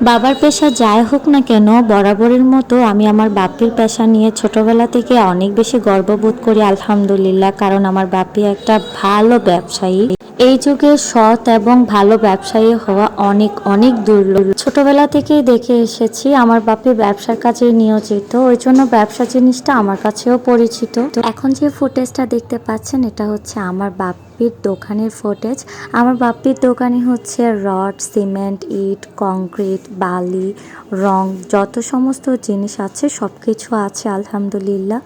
বাবার পেশা যাই হোক না কেন, বরাবরের মতো আমি আমার বাপির পেশা নিয়ে ছোটবেলা থেকে অনেক বেশি গর্ববোধ করি, আলহামদুলিল্লাহ। কারণ আমার বাপি একটা ভালো ব্যবসায়ী। এই যুগে সৎ এবং ভালো ব্যবসায়ী হওয়া অনেক অনেক দুর্লভ ছোটবেলা থেকেই দেখে এসেছি আমার বাপি ব্যবসার কাজে নিয়োজিত, ওই জন্য ব্যবসা জিনিসটা আমার কাছেও পরিচিত। তো এখন যে ফুটেজটা দেখতে পাচ্ছেন, এটা হচ্ছে আমার বাপির দোকানের ফুটেজ। আমার বাপির দোকানে হচ্ছে রড, সিমেন্ট, ইট, কংক্রিট, বালি, রং, যত সমস্ত জিনিস আছে সব কিছু আছে, আলহামদুলিল্লাহ।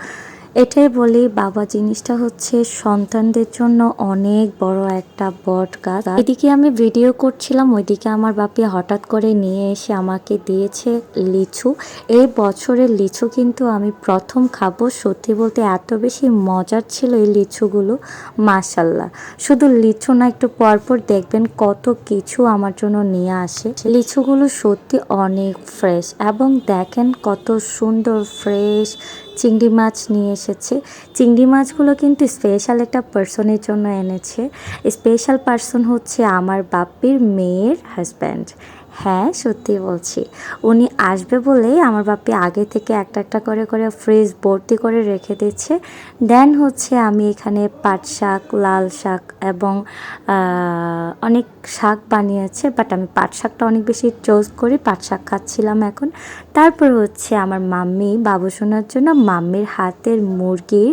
এটাই বলি, বাবা, জিনিসটা হচ্ছে সন্তানদের জন্য অনেক বড় একটা বট গাছ। এদিকে আমি ভিডিও করছিলাম, ওইদিকে আমার বাপি হঠাৎ করে নিয়ে এসে আমাকে দিয়েছে লিচু। এই বছরের লিচু কিন্তু আমি প্রথম খাব। সত্যি বলতে এত বেশি মজার ছিল এই লিচুগুলো, মাশাল্লাহ। শুধু লিচু না, একটু পরপর দেখবেন কত কিছু আমার জন্য নিয়ে আসে। লিচুগুলো সত্যি অনেক ফ্রেশ এবং দেখেন কত সুন্দর ফ্রেশ চিংড়ি মাছ নিয়ে এসেছে। চিংড়ি মাছগুলো কিন্তু স্পেশাল একটা পার্সনের জন্য এনেছে। স্পেশাল পার্সন হচ্ছে আমার বাপ্পির মেয়ের হাজব্যান্ড হ্যাঁ সত্যি বলছি। উনি আসবে বলেই আমার বাপি আগে থেকে একটা একটা করে করে ফ্রিজ ভর্তি করে রেখে দিচ্ছে। দেন হচ্ছে আমি এখানে পাট শাক, লাল শাক এবং অনেক শাক বানিয়েছে বাট আমি পাট শাকটা অনেক বেশি চোজ করি, পাট শাক খাচ্ছিলাম এখন। তারপর হচ্ছে আমার মাম্মি, বাবু শোনার জন্য মাম্মির হাতের মুরগির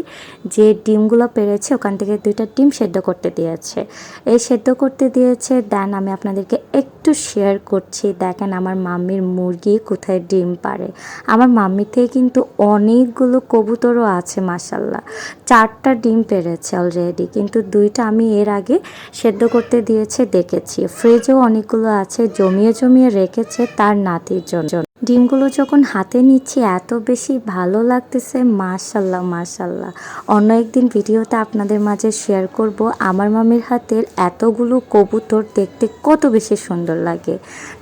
যে ডিমগুলো পেরেছে, ওখান থেকে দুইটা ডিম সেদ্ধ করতে দিয়েছে। এই সেদ্ধ করতে দিয়েছে দেন আমি আপনাদেরকে একটু শেয়ার করছি দেখেন আমার মাম্মির মুরগি কোথায় ডিম পারে আমার মাম্মিতে কিন্তু অনেকগুলো কবুতরও আছে মাসাল্লাহ চারটা ডিম পেরেছে অলরেডি কিন্তু দুইটা আমি এর আগে সেদ্ধ করতে দিয়েছে, দেখেছি। ফ্রিজেও অনেকগুলো আছে, জমিয়ে জমিয়ে রেখেছে তার নাতির জন্য। ডিমগুলো যখন হাতে নিচ্ছি, এত বেশি ভালো লাগতেছে। মাশাল্লাহ মাশাল্লাহ। অন্য একদিন ভিডিওতে আপনাদের মাঝে শেয়ার করব, আমার মামির হাতের এতগুলো কবুতর দেখতে কত বেশি সুন্দর লাগে।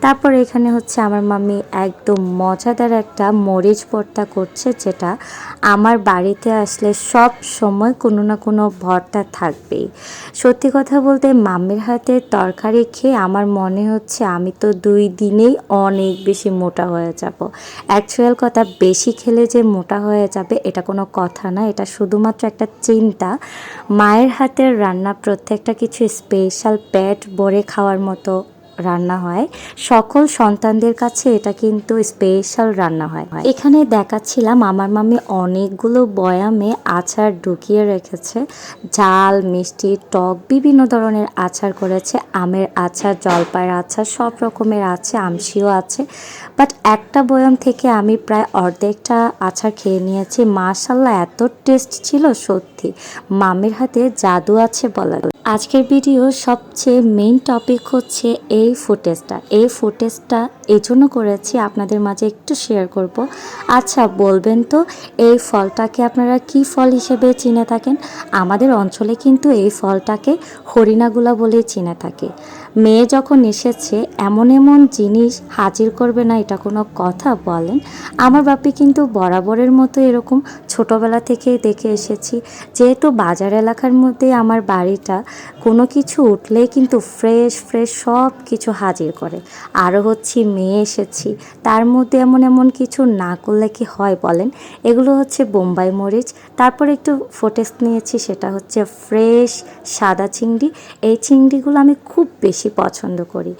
তারপর এখানে হচ্ছে আমার মামি একদম মজাদার একটা মরিচ ভর্তা করছে, যেটা আমার বাড়িতে আসলে সব সময় কোনো না কোনো ভর্তা থাকবেই। সত্যি কথা বলতে মামির হাতের তরকারি খেয়ে আমার মনে হচ্ছে আমি তো দুই দিনেই অনেক বেশি মোটা হয়ে যাব। অ্যাকচুয়াল কথা বেশি খেলে যে মোটা হয়ে যাবে, এটা কোনো কথা না। এটা শুধুমাত্র একটা চিন্তা। মায়ের হাতের রান্না প্রত্যেকটা কিছু স্পেশাল পেট ভরে খাওয়ার মতো রান্না হয়। সকল সন্তানদের কাছে এটা কিন্তু স্পেশাল রান্না হয়। এখানে দেখাচ্ছিলাম আমার মামি অনেকগুলো বয়ামে আচার ঢুকিয়ে রেখেছে। ঝাল, মিষ্টি, টক বিভিন্ন ধরনের আচার করেছে। আমের আচার, জলপাইয়ের আচার, সব রকমের আছে আমশিও আছে। বাট একটা বয়াম থেকে আমি প্রায় অর্ধেকটা আচার খেয়ে নিয়েছি। মাশাল্লাহ এত টেস্ট ছিল সত্যি। মামির হাতে জাদু আছে বলা। আজকের ভিডিও সবচেয়ে মেইন টপিক হচ্ছে এই ফুটেজটা এই ফুটেজটা এই জন্য করেছি, আপনাদের মাঝে একটু শেয়ার করব। আচ্ছা বলবেন তো, এই ফলটাকে আপনারা কি ফল হিসেবে চিনে থাকেন? আমাদের অঞ্চলে কিন্তু এই ফলটাকে হরিণাগুলা বলেই চিনে থাকে। মেয়ে যখন এসেছে, এমন এমন জিনিস হাজির করবে না, এটা কোনো কথা বলেন। আমার বাপি কিন্তু বরাবরের মতো এরকম ছোটবেলা থেকেই দেখে এসেছি। যেহেতু বাজার এলাকার মধ্যে আমার বাড়িটা, কোনো কিছু উঠলেই কিন্তু ফ্রেশ ফ্রেশ সব কিছু হাজির করে। আরও হচ্ছে মেয়ে এসেছি, তার মধ্যে এমন এমন কিছু না করলে কি হয় বলেন? এগুলো হচ্ছে বোম্বাই মরিচ, তারপর একটু ফোটেস নিয়েছি, সেটা হচ্ছে ফ্রেশ সাদা চিংড়ি। এই চিংড়িগুলো আমি খুব বেশি পছন্দ করি।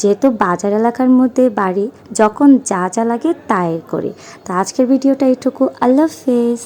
যেহেতু বাজার এলাকার মধ্যে বাড়ি, যখন যা যা লাগে তাই করি। তো আজকের ভিডিওটা এইটুকু। আল্লাহ হাফেজ।